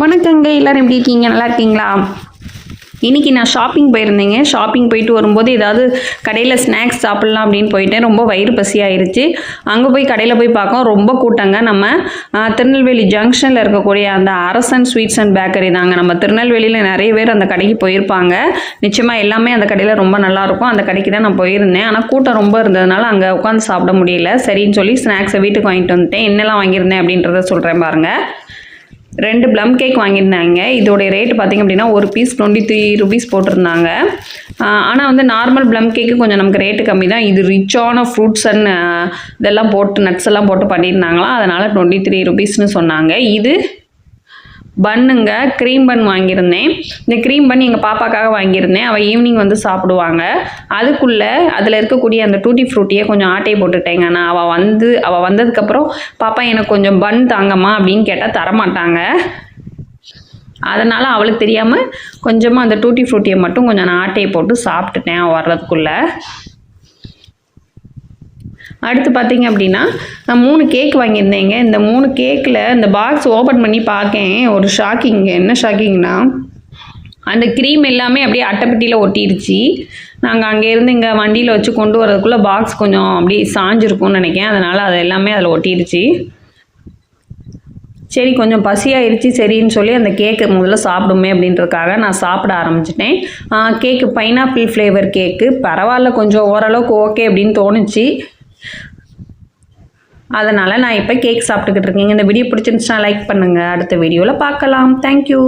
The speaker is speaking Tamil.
வணக்கங்க எல்லோரும் எப்படி இருக்கீங்க? நல்லா இருக்கீங்களா? இன்றைக்கி நான் ஷாப்பிங் போயிருந்தேங்க. ஷாப்பிங் போயிட்டு வரும்போது ஏதாவது கடையில் ஸ்நாக்ஸ் சாப்பிட்லாம் அப்படின்னு போயிட்டேன். ரொம்ப வயிறு பசியாயிருச்சு. அங்கே போய் கடையில் போய் பார்க்கோம் ரொம்ப கூட்டங்க. நம்ம திருநெல்வேலி ஜங்ஷனில் இருக்கக்கூடிய அந்த அரசன் ஸ்வீட்ஸ் அண்ட் பேக்கரி தாங்க. நம்ம திருநெல்வேலியில் நிறைய பேர் அந்த கடைக்கு போயிருப்பாங்க. நிச்சயமாக எல்லாமே அந்த கடையில் ரொம்ப நல்லாயிருக்கும் அந்த கடைக்கு தான் நான் போயிருந்தேன். ஆனால் கூட்டம் ரொம்ப இருந்ததுனால அங்கே உட்காந்து சாப்பிட முடியல. சரின்னு சொல்லி ஸ்நாக்ஸை வீட்டுக்கு வாங்கிட்டு வந்துட்டேன். என்னெல்லாம் வாங்கியிருந்தேன் அப்படின்றத சொல்கிறேன் பாருங்கள் ரெண்டு ப்ளம் கேக் வாங்கியிருந்தாங்க. இதோடைய ரேட் பார்த்திங்க அப்படின்னா ஒரு பீஸ் டுவெண்ட்டி த்ரீ ருபீஸ் போட்டிருந்தாங்க ஆனால் வந்து நார்மல் ப்ளம் கேக்கு கொஞ்சம் நமக்கு ரேட்டு கம்மி தான். இது ரிச்சான ஃப்ரூட்ஸ் அண்ட் இதெல்லாம் போட்டு நட்ஸ் எல்லாம் போட்டு பண்ணியிருந்தாங்களா அதனால் டுவெண்ட்டி த்ரீ ருபீஸ்னு சொன்னாங்க. இது பன்னுங்க க்ரீம் பன் வாங்கியிருந்தேன். இந்த க்ரீம் பன் எங்கள் பாப்பாக்காக வாங்கியிருந்தேன். அவள் ஈவினிங் வந்து சாப்பிடுவாங்க. அதுக்குள்ளே அதில் இருக்கக்கூடிய அந்த டூட்டி ஃப்ரூட்டியை கொஞ்சம் ஆட்டையை போட்டுட்டேங்க நான் அவள் வந்து அவள் வந்ததுக்கப்புறம் பாப்பா எனக்கு கொஞ்சம் பன் தாங்கம்மா அப்படின்னு கேட்டால் தரமாட்டாங்க. அதனால் அவளுக்கு தெரியாமல் கொஞ்சமாக அந்த டூட்டி ஃப்ரூட்டியை மட்டும் கொஞ்சம் நான் ஆட்டையை போட்டு சாப்பிட்டுட்டேன் அவள் வர்றதுக்குள்ளே. அடுத்து பார்த்தீங்க அப்படின்னா நான் மூணு கேக் வாங்கியிருந்தேங்க. இந்த மூணு கேக்கில் இந்த பாக்ஸ் ஓப்பன் பண்ணி பார்க்கேன். ஒரு ஷாக்கிங் என்ன ஷாக்கிங்னா அந்த க்ரீம் எல்லாமே அப்படியே அட்டைப்பெட்டியில் ஒட்டிருச்சு. நாங்கள் அங்கேருந்து இங்கே வண்டியில் வச்சு கொண்டு வரதுக்குள்ளே பாக்ஸ் கொஞ்சம் அப்படியே சாஞ்சிருக்கும்னு நினைக்கேன் அதனால் அது எல்லாமே அதில் ஒட்டிடுச்சு சரி கொஞ்சம் பசியாயிருச்சு. சரின்னு சொல்லி அந்த கேக்கு முதல்ல சாப்பிடுமே அப்படின்றதுக்காக நான் சாப்பிட ஆரம்பிச்சிட்டேன். கேக்கு பைனாப்பிள் ஃப்ளேவர் கேக்கு பரவாயில்ல கொஞ்சம் ஓரளவுக்கு ஓகே அப்படின்னு தோணுச்சு. அதனால் நான் இப்போ கேக் சாப்பிட்டுக்கிட்டு இருக்கேங்க இந்த வீடியோ பிடிச்சிருந்துச்சுன்னா லைக் பண்ணுங்கள் அடுத்த வீடியோவில் பார்க்கலாம். தேங்க்யூ